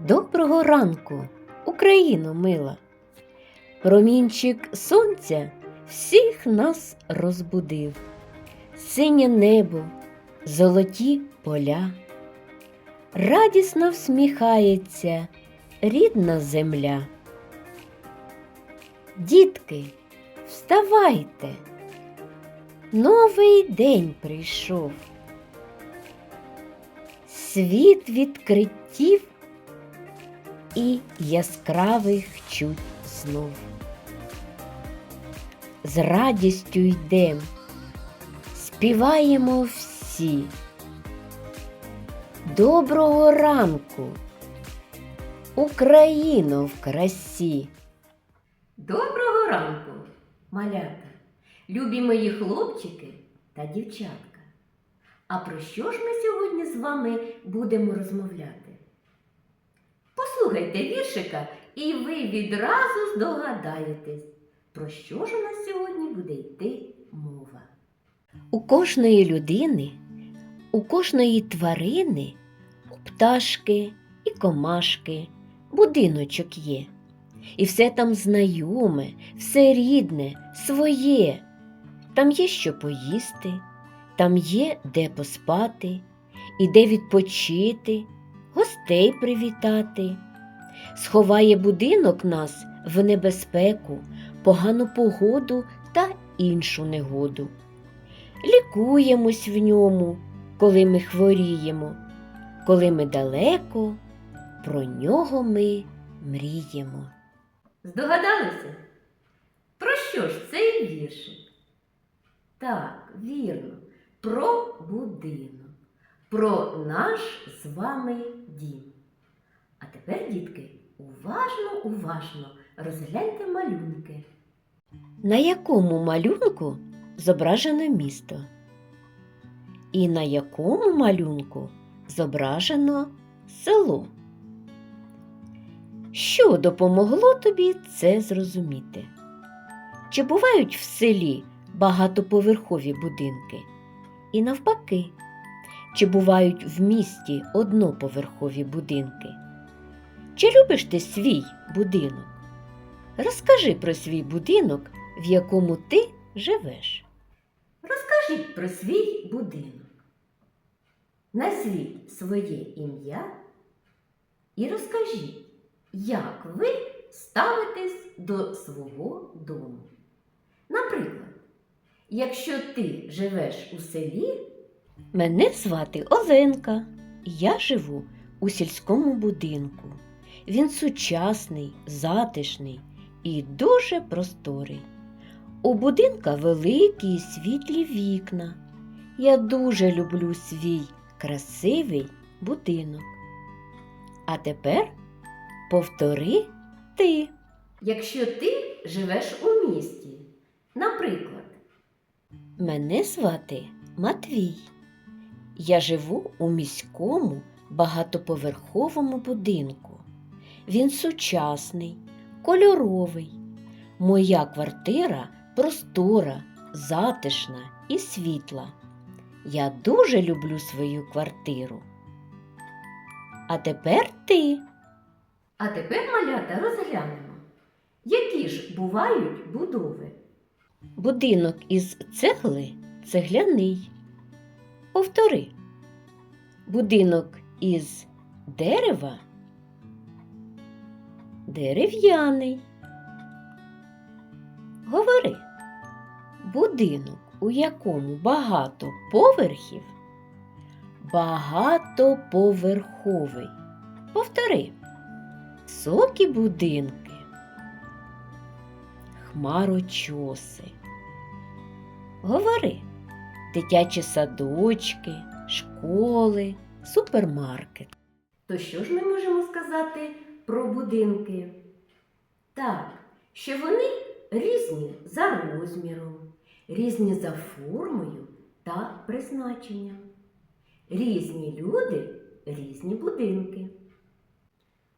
Доброго ранку, Україно мила. Промінчик сонця всіх нас розбудив. Синє небо, золоті поля. Радісно всміхається рідна земля. Дітки, вставайте. Новий день прийшов. Світ відкриттів і яскравих чуть знов. З радістю йдем, співаємо всі. Доброго ранку, Україно в красі. Доброго ранку, малята, любі мої хлопчики та дівчатка. А про що ж ми сьогодні з вами будемо розмовляти? Послухайте віршика, і ви відразу здогадаєтесь, про що ж у нас сьогодні буде йти мова. У кожної людини, у кожної тварини, у пташки і комашки будиночок є. І все там знайоме, все рідне, своє. Там є що поїсти, там є де поспати, і де відпочити, гостей привітати. Сховає будинок нас в небезпеку, погану погоду та іншу негоду. Лікуємось в ньому, коли ми хворіємо, коли ми далеко, про нього ми мріємо. Здогадалися? Про що ж цей віршик? Так, вірно, про будинок, про наш з вами дім. А тепер, дітки, уважно, уважно розгляньте малюнки. На якому малюнку зображено місто? І на якому малюнку зображено село? Що допомогло тобі це зрозуміти? Чи бувають в селі багатоповерхові будинки? І навпаки, чи бувають в місті одноповерхові будинки? Чи любиш ти свій будинок? Розкажи про свій будинок, в якому ти живеш. Розкажіть про свій будинок. Назвіть своє ім'я і розкажіть, як ви ставитесь до свого дому. Наприклад, якщо ти живеш у селі, мене звати Оленка, я живу у сільському будинку. Він сучасний, затишний і дуже просторий. У будинка великі і світлі вікна. Я дуже люблю свій красивий будинок. А тепер повтори ти. Якщо ти живеш у місті, наприклад, мене звати Матвій. Я живу у міському багатоповерховому будинку. Він сучасний, кольоровий. Моя квартира простора, затишна і світла. Я дуже люблю свою квартиру. А тепер ти. А тепер, малята, розглянемо, які ж бувають будови. Будинок із цегли цегляний. Повтори. Будинок із дерева дерев'яний. Говори. Будинок, у якому багато поверхів, багатоповерховий. Повтори. Високі будинки, хмарочоси. Говори. Дитячі садочки, школи, супермаркет. То що ж ми можемо сказати про будинки? Так, що вони різні за розміром, різні за формою та призначенням. Різні люди, різні будинки.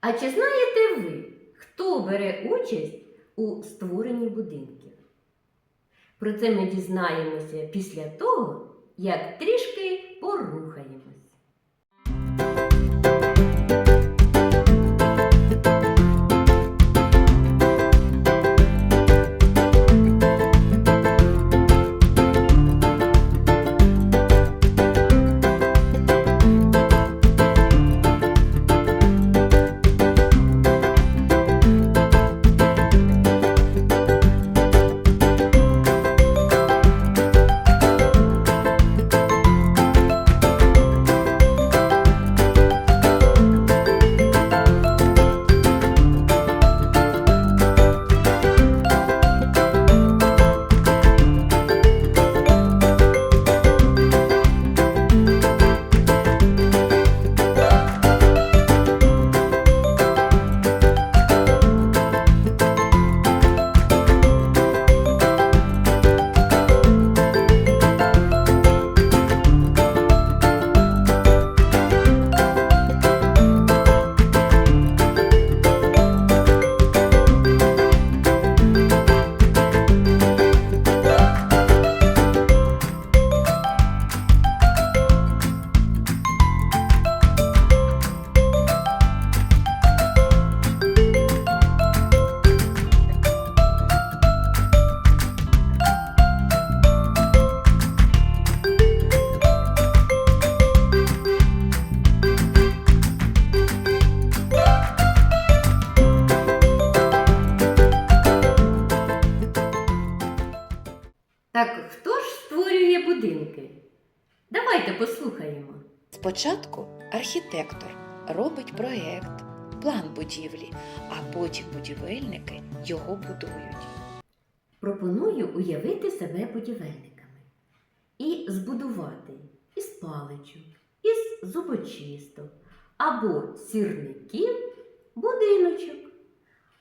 А чи знаєте ви, хто бере участь у створенні будинків? Про це ми дізнаємося після того, як трішки порухаємось. Спочатку архітектор робить проєкт, план будівлі, а потім будівельники його будують. Пропоную уявити себе будівельниками і збудувати із паличок, із зубочисток або сірників будиночок.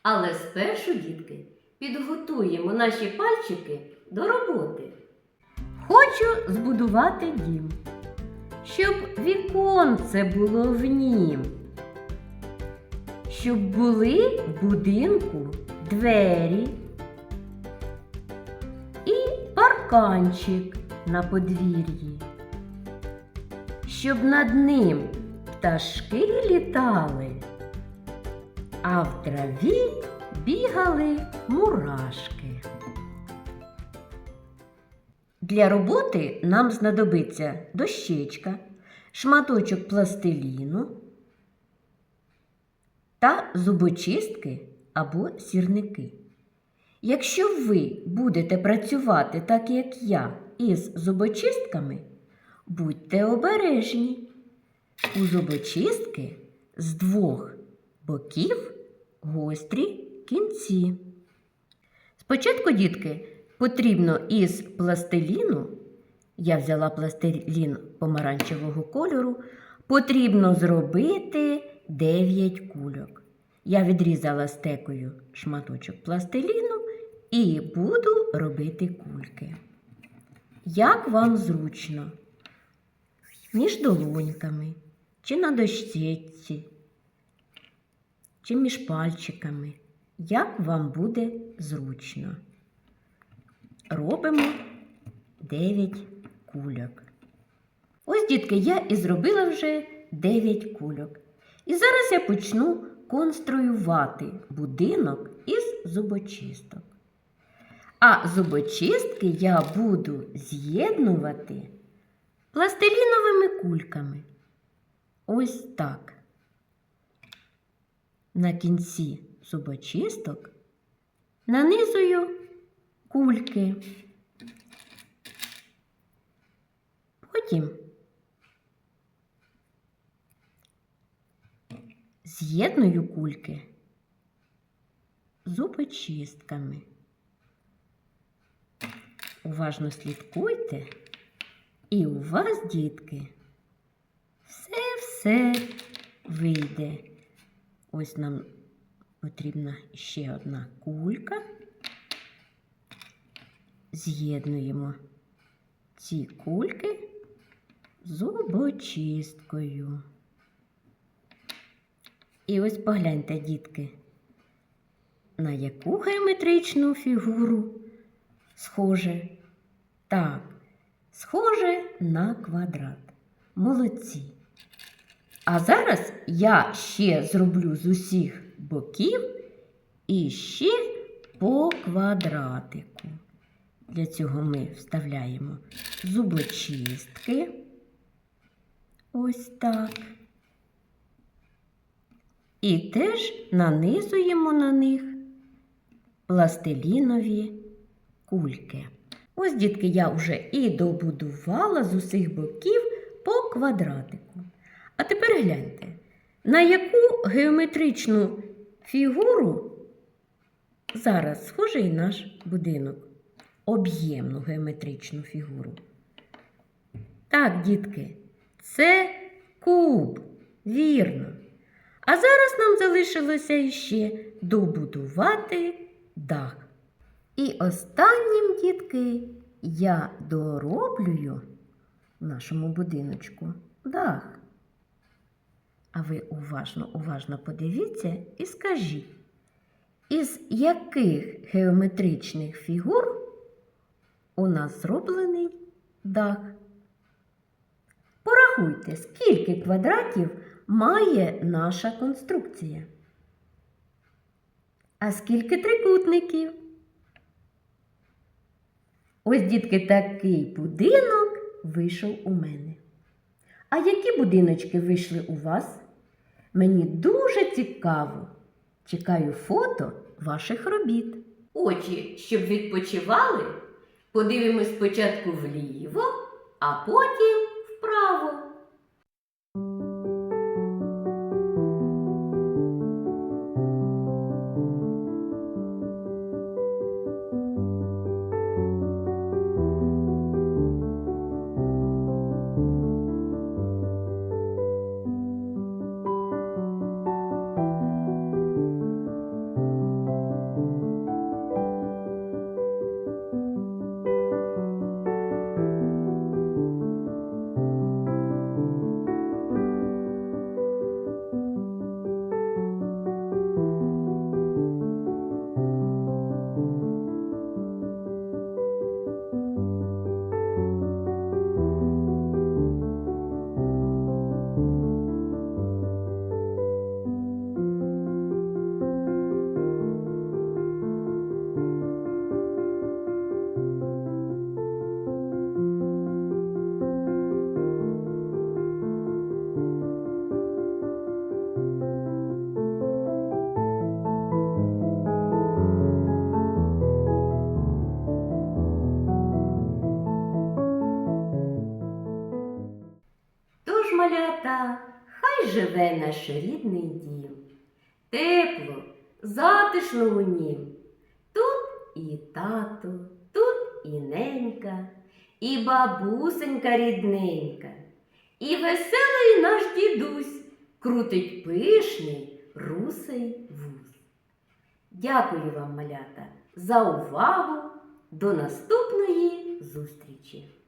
Але спершу, дітки, підготуємо наші пальчики до роботи. Хочу збудувати дім, щоб віконце було в нім, щоб були в будинку двері. І парканчик на подвір'ї, щоб над ним пташки літали, а в траві бігали мурашки. Для роботи нам знадобиться дощечка, шматочок пластиліну та зубочистки або сірники. Якщо ви будете працювати так, як я, із зубочистками, будьте обережні. У зубочистки з двох боків гострі кінці. Спочатку, дітки, потрібно із пластиліну, я взяла пластилін помаранчевого кольору, потрібно зробити 9 кульок. Я відрізала стекою шматочок пластиліну і буду робити кульки. Як вам зручно? Між долоньками, чи на дощечці, чи між пальчиками. Як вам буде зручно? Робимо 9 кульок. Ось, дітки, я і зробила вже 9 кульок. І зараз я почну конструювати будинок із зубочисток. А зубочистки я буду з'єднувати пластиліновими кульками. Ось так. На кінці зубочисток нанизую кульки. Потім з'єдную кульки зубочистками. Уважно слідкуйте, і у вас, дітки, все-все вийде. Ось нам потрібна ще одна кулька. З'єднуємо ці кульки зубочисткою. І ось погляньте, дітки, на яку геометричну фігуру схоже? Так, схоже на квадрат. Молодці. А зараз я ще зроблю з усіх боків і ще по квадратику. Для цього ми вставляємо зубочистки. Ось так. І теж нанизуємо на них пластилінові кульки. Ось, дітки, я вже і добудувала з усіх боків по квадратику. А тепер гляньте, на яку геометричну фігуру зараз схожий наш будинок. Об'ємну геометричну фігуру. Так, дітки, це куб, вірно. А зараз нам залишилося іще добудувати дах. І останнім, дітки, я дороблюю нашому будиночку дах. А ви уважно, уважно подивіться і скажіть, із яких геометричних фігур у нас зроблений дах? Порахуйте, скільки квадратів має наша конструкція. А скільки трикутників? Ось, дітки, такий будинок вийшов у мене. А які будиночки вийшли у вас? Мені дуже цікаво. Чекаю фото ваших робіт. Очі, щоб відпочивали, подивимось спочатку вліво, а потім вправо. Наш рідний дім. Тепло, затишно у нім. Тут і тато, тут і ненька, і бабусенька рідненька, і веселий наш дідусь крутить пишний русий вуз. Дякую вам, малята, за увагу. До наступної зустрічі!